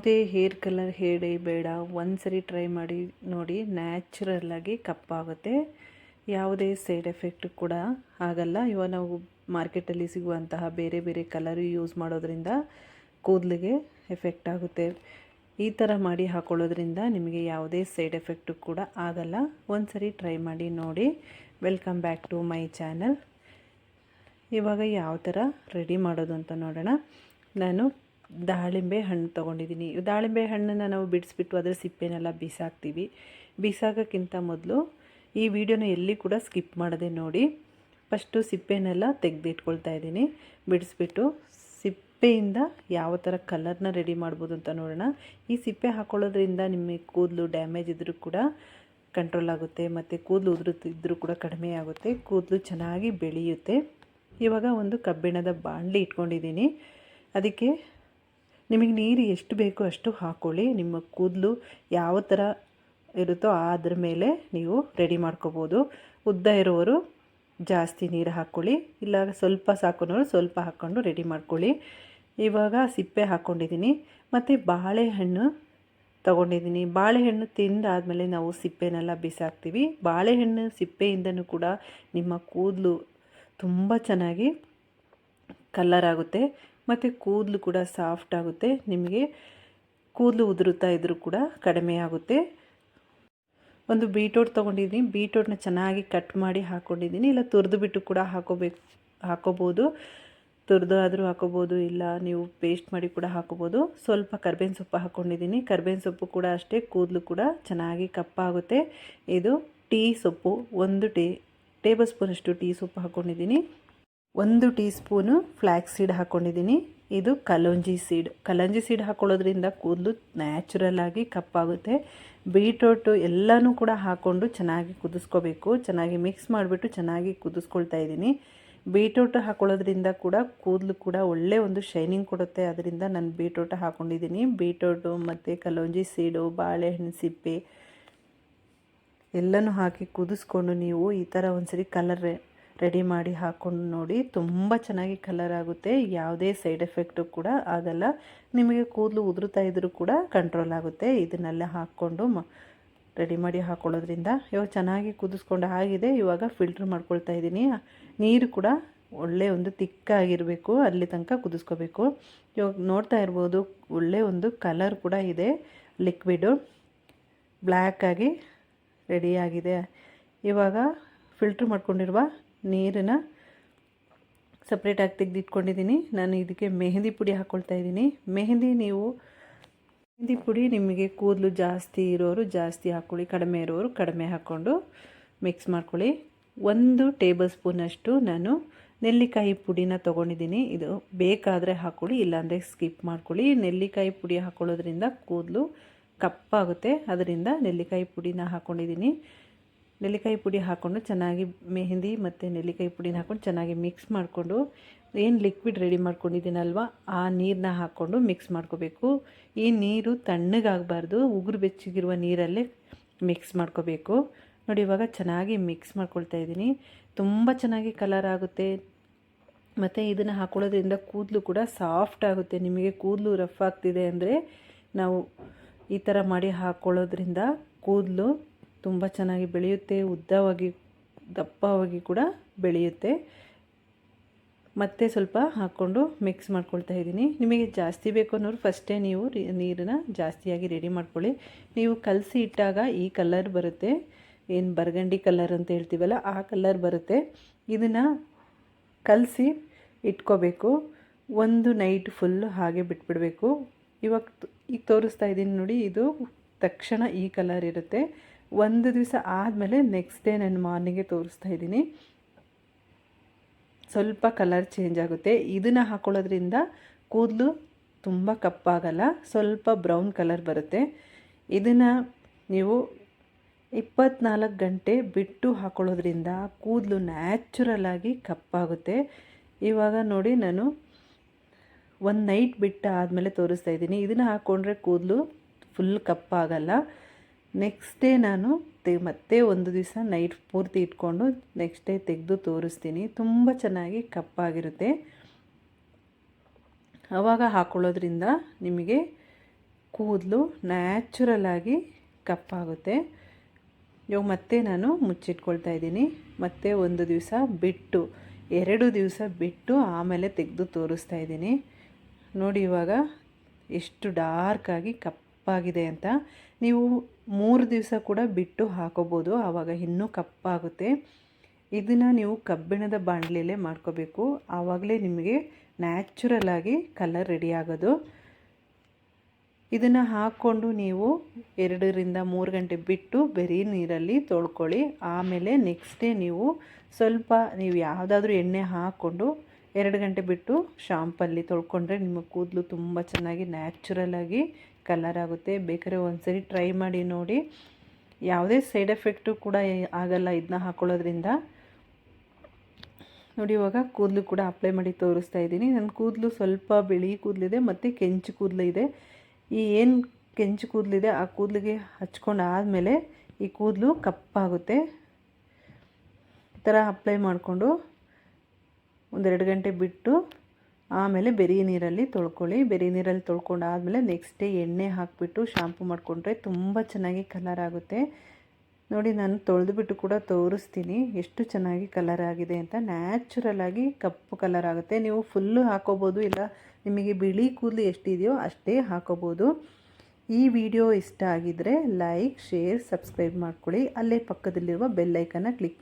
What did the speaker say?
ಯಾವುದೇ hair colour ಹೇಳಿ ಬೇಡ. ಒಂದು ಸರಿ ಟ್ರೈ ಮಾಡಿ ನೋಡಿ ನ್ಯಾಚುರಲ್ಲಾಗಿ ಕಪ್ಪಾಗುತ್ತೆ. ಯಾವುದೇ ಸೈಡ್ ಎಫೆಕ್ಟ್ ಕೂಡ ಆಗಲ್ಲ. ಇವಾಗ ನಾವು ಮಾರ್ಕೆಟಲ್ಲಿ ಸಿಗುವಂತಹ ಬೇರೆ ಬೇರೆ ಕಲರ್ ಯೂಸ್ ಮಾಡೋದ್ರಿಂದ ಕೂದಲಿಗೆ ಎಫೆಕ್ಟ್ ಆಗುತ್ತೆ. ಈ ಥರ ಮಾಡಿ ಹಾಕೊಳ್ಳೋದ್ರಿಂದ ನಿಮಗೆ ಯಾವುದೇ ಸೈಡ್ ಎಫೆಕ್ಟು ಕೂಡ ಆಗಲ್ಲ. ಒಂದು ಸರಿ ಟ್ರೈ ಮಾಡಿ ನೋಡಿ. Welcome back to my channel. ಇವಾಗ ಯಾವ ಥರ ರೆಡಿ ಮಾಡೋದು ಅಂತ ನೋಡೋಣ. ನಾನು ದಾಳಿಂಬೆ ಹಣ್ಣು ತೊಗೊಂಡಿದ್ದೀನಿ. ದಾಳಿಂಬೆ ಹಣ್ಣನ್ನು ನಾವು ಬಿಡಿಸ್ಬಿಟ್ಟು ಅದರ ಸಿಪ್ಪೆನೆಲ್ಲ ಬಿಸಾಕ್ತೀವಿ. ಬಿಸಾಕೋಕ್ಕಿಂತ ಮೊದಲು ಈ ವಿಡಿಯೋನ ಎಲ್ಲಿ ಕೂಡ ಸ್ಕಿಪ್ ಮಾಡದೆ ನೋಡಿ. ಫಸ್ಟು ಸಿಪ್ಪೆನೆಲ್ಲ ತೆಗೆದಿಟ್ಕೊಳ್ತಾ ಇದ್ದೀನಿ. ಬಿಡಿಸ್ಬಿಟ್ಟು ಸಿಪ್ಪೆಯಿಂದ ಯಾವ ಥರ ಕಲರ್ನ ರೆಡಿ ಮಾಡ್ಬೋದು ಅಂತ ನೋಡೋಣ. ಈ ಸಿಪ್ಪೆ ಹಾಕೊಳ್ಳೋದ್ರಿಂದ ನಿಮಗೆ ಕೂದಲು ಡ್ಯಾಮೇಜ್ ಇದ್ದರೂ ಕೂಡ ಕಂಟ್ರೋಲ್ ಆಗುತ್ತೆ, ಮತ್ತು ಕೂದಲು ಉದುರುತ್ತಿದ್ದರೂ ಕೂಡ ಕಡಿಮೆ ಆಗುತ್ತೆ, ಕೂದಲು ಚೆನ್ನಾಗಿ ಬೆಳೆಯುತ್ತೆ. ಇವಾಗ ಒಂದು ಕಬ್ಬಿಣದ ಬಾಣಲಿ ಇಟ್ಕೊಂಡಿದ್ದೀನಿ. ಅದಕ್ಕೆ ನಿಮಗೆ ನೀರು ಎಷ್ಟು ಬೇಕೋ ಅಷ್ಟು ಹಾಕ್ಕೊಳ್ಳಿ ನಿಮ್ಮ ಕೂದಲು ಯಾವ ಥರ ಇರುತ್ತೋ ಅದ್ರ ಮೇಲೆ ನೀವು ರೆಡಿ ಮಾಡ್ಕೋಬೋದು. ಉದ್ದ ಇರೋರು ಜಾಸ್ತಿ ನೀರು ಹಾಕ್ಕೊಳ್ಳಿ ಇಲ್ಲ ಸ್ವಲ್ಪ ಸಾಕೋನವರು ಸ್ವಲ್ಪ ಹಾಕ್ಕೊಂಡು ರೆಡಿ ಮಾಡ್ಕೊಳ್ಳಿ. ಇವಾಗ ಸಿಪ್ಪೆ ಹಾಕ್ಕೊಂಡಿದ್ದೀನಿ ಮತ್ತು ಬಾಳೆಹಣ್ಣು ತಗೊಂಡಿದ್ದೀನಿ. ಬಾಳೆಹಣ್ಣು ತಿಂದಾದಮೇಲೆ ನಾವು ಸಿಪ್ಪೆನೆಲ್ಲ ಬಿಸಾಕ್ತೀವಿ. ಬಾಳೆಹಣ್ಣು ಸಿಪ್ಪೆಯಿಂದನೂ ಕೂಡ ನಿಮ್ಮ ಕೂದಲು ತುಂಬ ಚೆನ್ನಾಗಿ ಕಲ್ಲರ್ ಆಗುತ್ತೆ. ಮತ್ತು ಕೂದಲು ಕೂಡ ಸಾಫ್ಟ್ ಆಗುತ್ತೆ. ನಿಮಗೆ ಕೂದಲು ಉದುರುತ್ತಾ ಇದ್ದರೂ ಕೂಡ ಕಡಿಮೆ ಆಗುತ್ತೆ. ಒಂದು ಬೀಟ್ರೋಟ್ ತೊಗೊಂಡಿದ್ದೀನಿ. ಬೀಟ್ರೋಟ್ನ ಚೆನ್ನಾಗಿ ಕಟ್ ಮಾಡಿ ಹಾಕ್ಕೊಂಡಿದ್ದೀನಿ ಇಲ್ಲ ತುರಿದು ಬಿಟ್ಟು ಕೂಡ ಹಾಕೋಬೇಕು, ಹಾಕೋಬೋದು. ತುರಿದು ಆದರೂ ಹಾಕೋಬೋದು, ಇಲ್ಲ ನೀವು ಪೇಸ್ಟ್ ಮಾಡಿ ಕೂಡ ಹಾಕೋಬೋದು. ಸ್ವಲ್ಪ ಕರ್ಬೇವಿನ ಸೊಪ್ಪು ಹಾಕ್ಕೊಂಡಿದ್ದೀನಿ ಕರ್ಬೇವಿನ ಸೊಪ್ಪು ಕೂಡ ಅಷ್ಟೇ, ಕೂದಲು ಕೂಡ ಚೆನ್ನಾಗಿ ಕಪ್ಪಾಗುತ್ತೆ. ಇದು ಟೀ ಸೊಪ್ಪು. ಒಂದು ಟೀ, ಟೇಬಲ್ ಸ್ಪೂನಷ್ಟು ಟೀ ಸೊಪ್ಪು ಹಾಕ್ಕೊಂಡಿದ್ದೀನಿ ಒಂದು ಟೀ ಸ್ಪೂನು ಫ್ಲ್ಯಾಕ್ಸ್ ಸೀಡ್ ಹಾಕ್ಕೊಂಡಿದ್ದೀನಿ ಇದು ಕಲೋಂಜಿ ಸೀಡ್. ಕಲಂಜಿ ಸೀಡ್ ಹಾಕ್ಕೊಳ್ಳೋದ್ರಿಂದ ಕೂದಲು ನ್ಯಾಚುರಲ್ ಆಗಿ ಕಪ್ಪಾಗುತ್ತೆ ಬೀಟ್ರೋಟು ಎಲ್ಲನೂ ಕೂಡ ಹಾಕ್ಕೊಂಡು ಚೆನ್ನಾಗಿ ಕುದಿಸ್ಕೋಬೇಕು. ಚೆನ್ನಾಗಿ ಮಿಕ್ಸ್ ಮಾಡಿಬಿಟ್ಟು ಚೆನ್ನಾಗಿ ಕುದಿಸ್ಕೊಳ್ತಾ ಇದ್ದೀನಿ. ಬೀಟ್ರೋಟ್ ಹಾಕೊಳ್ಳೋದ್ರಿಂದ ಕೂಡ ಕೂದಲು ಕೂಡ ಒಳ್ಳೆ ಒಂದು ಶೈನಿಂಗ್ ಕೊಡುತ್ತೆ. ಅದರಿಂದ ನಾನು ಬೀಟ್ರೋಟ್ ಹಾಕ್ಕೊಂಡಿದ್ದೀನಿ ಬೀಟ್ರೋಟು ಮತ್ತು ಕಲೋಂಜಿ ಸೀಡು, ಬಾಳೆಹಣ್ಣು, ಸಿಪ್ಪೆ ಎಲ್ಲನೂ ಹಾಕಿ ಕುದಿಸ್ಕೊಂಡು ನೀವು ಈ ಥರ ಒಂದ್ಸರಿ ಕಲರ್ ರೆಡಿ ಮಾಡಿ ಹಾಕ್ಕೊಂಡು ನೋಡಿ, ತುಂಬ ಚೆನ್ನಾಗಿ ಕಲರ್ ಆಗುತ್ತೆ. ಯಾವುದೇ ಸೈಡ್ ಎಫೆಕ್ಟು ಕೂಡ ಆಗಲ್ಲ. ನಿಮಗೆ ಕೂದಲು ಉದುರುತ್ತಾ ಇದ್ದರೂ ಕೂಡ ಕಂಟ್ರೋಲ್ ಆಗುತ್ತೆ. ಇದನ್ನೆಲ್ಲ ಹಾಕ್ಕೊಂಡು ರೆಡಿ ಮಾಡಿ ಹಾಕ್ಕೊಳ್ಳೋದ್ರಿಂದ ಇವಾಗ ಚೆನ್ನಾಗಿ ಕುದಿಸ್ಕೊಂಡು ಆಗಿದೆ ಇವಾಗ ಫಿಲ್ಟ್ರ್ ಮಾಡ್ಕೊಳ್ತಾ ಇದ್ದೀನಿ. ನೀರು ಕೂಡ ಒಳ್ಳೆ ಒಂದು ತಿಕ್ಕಾಗಿರಬೇಕು. ಅಲ್ಲಿ ತನಕ ಕುದಿಸ್ಕೋಬೇಕು. ಇವಾಗ ನೋಡ್ತಾ ಇರ್ಬೋದು, ಒಳ್ಳೆ ಒಂದು ಕಲರ್ ಕೂಡ ಇದೆ. ಲಿಕ್ವಿಡು ಬ್ಲ್ಯಾಕಾಗಿ ರೆಡಿಯಾಗಿದೆ ಇವಾಗ ಫಿಲ್ಟ್ರ್ ಮಾಡ್ಕೊಂಡಿರುವ ನೀರನ್ನು ಸಪ್ರೇಟಾಗಿ ತೆಗೆದಿಟ್ಕೊಂಡಿದ್ದೀನಿ. ನಾನು ಇದಕ್ಕೆ ಮೆಹಂದಿ ಪುಡಿ ಹಾಕ್ಕೊಳ್ತಾ ಇದ್ದೀನಿ. ಮೆಹಂದಿ ನೀವು, ಮೆಹಂದಿ ಪುಡಿ ನಿಮಗೆ ಕೂದಲು ಜಾಸ್ತಿ ಇರೋರು ಜಾಸ್ತಿ ಹಾಕ್ಕೊಳ್ಳಿ ಕಡಿಮೆ ಇರೋರು ಕಡಿಮೆ ಹಾಕ್ಕೊಂಡು ಮಿಕ್ಸ್ ಮಾಡ್ಕೊಳ್ಳಿ. ಒಂದು ಟೇಬಲ್ ಸ್ಪೂನಷ್ಟು ನಾನು ನೆಲ್ಲಿಕಾಯಿ ಪುಡಿನ ತೊಗೊಂಡಿದ್ದೀನಿ. ಇದು ಬೇಕಾದರೆ ಹಾಕ್ಕೊಳ್ಳಿ ಇಲ್ಲಾಂದರೆ ಸ್ಕಿಪ್ ಮಾಡ್ಕೊಳ್ಳಿ. ನೆಲ್ಲಿಕಾಯಿ ಪುಡಿ ಹಾಕ್ಕೊಳ್ಳೋದ್ರಿಂದ ಕೂದಲು ಕಪ್ಪಾಗುತ್ತೆ. ಅದರಿಂದ ನೆಲ್ಲಿಕಾಯಿ ಪುಡಿನ ಹಾಕ್ಕೊಂಡಿದ್ದೀನಿ ನೆಲ್ಲಿಕಾಯಿ ಪುಡಿ ಹಾಕ್ಕೊಂಡು ಚೆನ್ನಾಗಿ ಮೆಹಂದಿ ಮತ್ತು ನೆಲ್ಲಿಕಾಯಿ ಪುಡಿನ ಹಾಕ್ಕೊಂಡು ಚೆನ್ನಾಗಿ ಮಿಕ್ಸ್ ಮಾಡಿಕೊಂಡು, ಏನು ಲಿಕ್ವಿಡ್ ರೆಡಿ ಮಾಡ್ಕೊಂಡಿದ್ದೀನಲ್ವ, ಆ ನೀರನ್ನ ಹಾಕ್ಕೊಂಡು ಮಿಕ್ಸ್ ಮಾಡ್ಕೋಬೇಕು. ಈ ನೀರು ತಣ್ಣಗಾಗಬಾರ್ದು, ಉಗುರು ಬೆಚ್ಚಗಿರುವ ನೀರಲ್ಲೇ ಮಿಕ್ಸ್ ಮಾಡ್ಕೋಬೇಕು. ನೋಡಿ, ಇವಾಗ ಚೆನ್ನಾಗಿ ಮಿಕ್ಸ್ ಮಾಡ್ಕೊಳ್ತಾ ಇದ್ದೀನಿ. ತುಂಬ ಚೆನ್ನಾಗಿ ಕಲರ್ ಆಗುತ್ತೆ. ಮತ್ತು ಇದನ್ನು ಹಾಕೊಳ್ಳೋದ್ರಿಂದ ಕೂದಲು ಕೂಡ ಸಾಫ್ಟ್ ಆಗುತ್ತೆ. ನಿಮಗೆ ಕೂದಲು ರಫ್ ಆಗ್ತಿದೆ ಅಂದರೆ ನಾವು ಈ ಥರ ಮಾಡಿ ಹಾಕ್ಕೊಳ್ಳೋದ್ರಿಂದ ಕೂದಲು ತುಂಬ ಚೆನ್ನಾಗಿ ಬೆಳೆಯುತ್ತೆ, ಉದ್ದವಾಗಿ, ದಪ್ಪವಾಗಿ ಕೂಡ ಬೆಳೆಯುತ್ತೆ. ಮತ್ತೆ ಸ್ವಲ್ಪ ಹಾಕ್ಕೊಂಡು ಮಿಕ್ಸ್ ಮಾಡ್ಕೊಳ್ತಾ ಇದ್ದೀನಿ. ನಿಮಗೆ ಜಾಸ್ತಿ ಬೇಕು ಅನ್ನೋರು ಫಸ್ಟೇ ನೀವು ನೀರನ್ನು ಜಾಸ್ತಿಯಾಗಿ ರೆಡಿ ಮಾಡ್ಕೊಳ್ಳಿ. ನೀವು ಕಲಸಿ ಇಟ್ಟಾಗ ಈ ಕಲರ್ ಬರುತ್ತೆ. ಏನು ಬರ್ಗಂಡಿ ಕಲರ್ ಅಂತ ಹೇಳ್ತೀವಲ್ಲ, ಆ ಕಲರ್ ಬರುತ್ತೆ. ಇದನ್ನು ಕಲಸಿ ಇಟ್ಕೋಬೇಕು. ಒಂದು ನೈಟ್ ಫುಲ್ ಹಾಗೆ ಬಿಟ್ಬಿಡಬೇಕು. ಇವಾಗ ಈಗ ತೋರಿಸ್ತಾ ಇದ್ದೀನಿ ನೋಡಿ, ಇದು ತಕ್ಷಣ ಈ ಕಲರ್ ಇರುತ್ತೆ. ಒಂದು ದಿವಸ ಆದಮೇಲೆ ನೆಕ್ಸ್ಟ್ ಡೇ ನಾನು ಮಾರ್ನಿಂಗೇ ತೋರಿಸ್ತಾ ಇದ್ದೀನಿ. ಸ್ವಲ್ಪ ಕಲರ್ ಚೇಂಜ್ ಆಗುತ್ತೆ. ಇದನ್ನು ಹಾಕೊಳ್ಳೋದ್ರಿಂದ ಕೂದಲು ತುಂಬ ಕಪ್ಪಾಗಲ್ಲ, ಸ್ವಲ್ಪ ಬ್ರೌನ್ ಕಲರ್ ಬರುತ್ತೆ. ಇದನ್ನು ನೀವು ಇಪ್ಪತ್ನಾಲ್ಕು ಗಂಟೆ ಬಿಟ್ಟು ಹಾಕೊಳ್ಳೋದ್ರಿಂದ ಕೂದಲು ನ್ಯಾಚುರಲ್ ಆಗಿ ಕಪ್ಪಾಗುತ್ತೆ. ಇವಾಗ ನೋಡಿ ನಾನು ಒಂದು ನೈಟ್ ಬಿಟ್ಟು ಆದಮೇಲೆ ತೋರಿಸ್ತಾ ಇದ್ದೀನಿ. ಇದನ್ನು ಹಾಕ್ಕೊಂಡ್ರೆ ಕೂದಲು ಫುಲ್ ಕಪ್ಪಾಗಲ್ಲ. ನೆಕ್ಸ್ಟ್ ಡೇ ನಾನು ತೆ, ಮತ್ತೆ ಒಂದು ದಿವಸ ನೈಟ್ ಪೂರ್ತಿ ಇಟ್ಕೊಂಡು ನೆಕ್ಸ್ಟ್ ಡೇ ತೆಗೆದು ತೋರಿಸ್ತೀನಿ. ತುಂಬ ಚೆನ್ನಾಗಿ ಕಪ್ಪಾಗಿರುತ್ತೆ. ಆವಾಗ ಹಾಕ್ಕೊಳ್ಳೋದ್ರಿಂದ ನಿಮಗೆ ಕೂದಲು ನ್ಯಾಚುರಲ್ ಆಗಿ ಕಪ್ಪಾಗುತ್ತೆ. ಇವಾಗ ಮತ್ತೆ ನಾನು ಮುಚ್ಚಿಟ್ಕೊಳ್ತಾ ಇದ್ದೀನಿ. ಮತ್ತೆ ಒಂದು ದಿವಸ ಬಿಟ್ಟು, ಎರಡು ದಿವಸ ಬಿಟ್ಟು ಆಮೇಲೆ ತೆಗೆದು ತೋರಿಸ್ತಾ ಇದ್ದೀನಿ. ನೋಡಿ ಇವಾಗ ಎಷ್ಟು ಡಾರ್ಕಾಗಿ ಕಪ್ಪಾಗಿದೆ ಅಂತ. ನೀವು ಮೂರು ದಿವಸ ಕೂಡ ಬಿಟ್ಟು ಹಾಕೋಬೋದು, ಆವಾಗ ಇನ್ನೂ ಕಪ್ಪಾಗುತ್ತೆ. ಇದನ್ನು ನೀವು ಕಬ್ಬಿಣದ ಬಾಣಲೆಯಲ್ಲೇ ಮಾಡ್ಕೋಬೇಕು. ಆವಾಗಲೇ ನಿಮಗೆ ನ್ಯಾಚುರಲ್ ಆಗಿ ಕಲರ್ ರೆಡಿ ಆಗೋದು. ಇದನ್ನು ಹಾಕ್ಕೊಂಡು ನೀವು ಎರಡರಿಂದ ಮೂರು ಗಂಟೆ ಬಿಟ್ಟು ಬೆರಿ ನೀರಲ್ಲಿ ತೊಳ್ಕೊಳ್ಳಿ. ಆಮೇಲೆ ನೆಕ್ಸ್ಟ್ ಡೇ ನೀವು ಸ್ವಲ್ಪ ನೀವು ಯಾವುದಾದ್ರೂ ಎಣ್ಣೆ ಹಾಕ್ಕೊಂಡು ಎರಡು ಗಂಟೆ ಬಿಟ್ಟು ಶಾಂಪಲ್ಲಿ ತೊಳ್ಕೊಂಡ್ರೆ ನಿಮ್ಮ ಕೂದಲು ತುಂಬ ಚೆನ್ನಾಗಿ ನ್ಯಾಚುರಲಾಗಿ ಕಲರ್ ಆಗುತ್ತೆ. ಬೇಕಾದ್ರೆ ಒಂದ್ಸರಿ ಟ್ರೈ ಮಾಡಿ ನೋಡಿ. ಯಾವುದೇ ಸೈಡ್ ಎಫೆಕ್ಟು ಕೂಡ ಆಗಲ್ಲ ಇದನ್ನ ಹಾಕ್ಕೊಳ್ಳೋದ್ರಿಂದ ನೋಡಿ, ಇವಾಗ ಕೂದಲು ಕೂಡ ಅಪ್ಲೈ ಮಾಡಿ ತೋರಿಸ್ತಾ ಇದ್ದೀನಿ. ನನ್ನ ಕೂದಲು ಸ್ವಲ್ಪ ಬಿಳಿ ಕೂದಲಿದೆ, ಮತ್ತು ಕೆಂಚು ಕೂದಲು ಇದೆ. ಈ ಏನು ಕೆಂಚು ಕೂದಲಿದೆ, ಆ ಕೂದಲಿಗೆ ಹಚ್ಕೊಂಡು ಆದಮೇಲೆ ಈ ಕೂದಲು ಕಪ್ಪಾಗುತ್ತೆ. ಈ ಥರ ಅಪ್ಲೈ ಮಾಡಿಕೊಂಡು ಒಂದೆರಡು ಗಂಟೆ ಬಿಟ್ಟು ಆಮೇಲೆ ಬೆರಿ ನೀರಲ್ಲಿ ತೊಳ್ಕೊಳ್ಳಿ. ಬೆರಿ ನೀರಲ್ಲಿ ತೊಳ್ಕೊಂಡು ಆದಮೇಲೆ ನೆಕ್ಸ್ಟ್ ಡೇ ಎಣ್ಣೆ ಹಾಕಿಬಿಟ್ಟು ಶಾಂಪು ಮಾಡಿಕೊಂಡ್ರೆ ತುಂಬ ಚೆನ್ನಾಗಿ ಕಲರ್ ಆಗುತ್ತೆ. ನೋಡಿ, ನಾನು ತೊಳೆದುಬಿಟ್ಟು ಕೂಡ ತೋರಿಸ್ತೀನಿ ಎಷ್ಟು ಚೆನ್ನಾಗಿ ಕಲರ್ ಆಗಿದೆ ಅಂತ. ನ್ಯಾಚುರಲ್ ಆಗಿ ಕಪ್ಪು ಕಲರ್ ಆಗುತ್ತೆ. ನೀವು ಫುಲ್ಲು ಹಾಕೋಬೋದು, ಇಲ್ಲ ನಿಮಗೆ ಬಿಳಿ ಕೂದಲು ಎಷ್ಟಿದೆಯೋ ಅಷ್ಟೇ ಹಾಕೋಬೋದು. ಈ ವಿಡಿಯೋ ಇಷ್ಟ ಆಗಿದ್ದರೆ ಲೈಕ್ ಶೇರ್ ಸಬ್ಸ್ಕ್ರೈಬ್ ಮಾಡ್ಕೊಳ್ಳಿ. ಅಲ್ಲೇ ಪಕ್ಕದಲ್ಲಿರುವ ಬೆಲ್ಲೈಕನ್ನ ಕ್ಲಿಕ್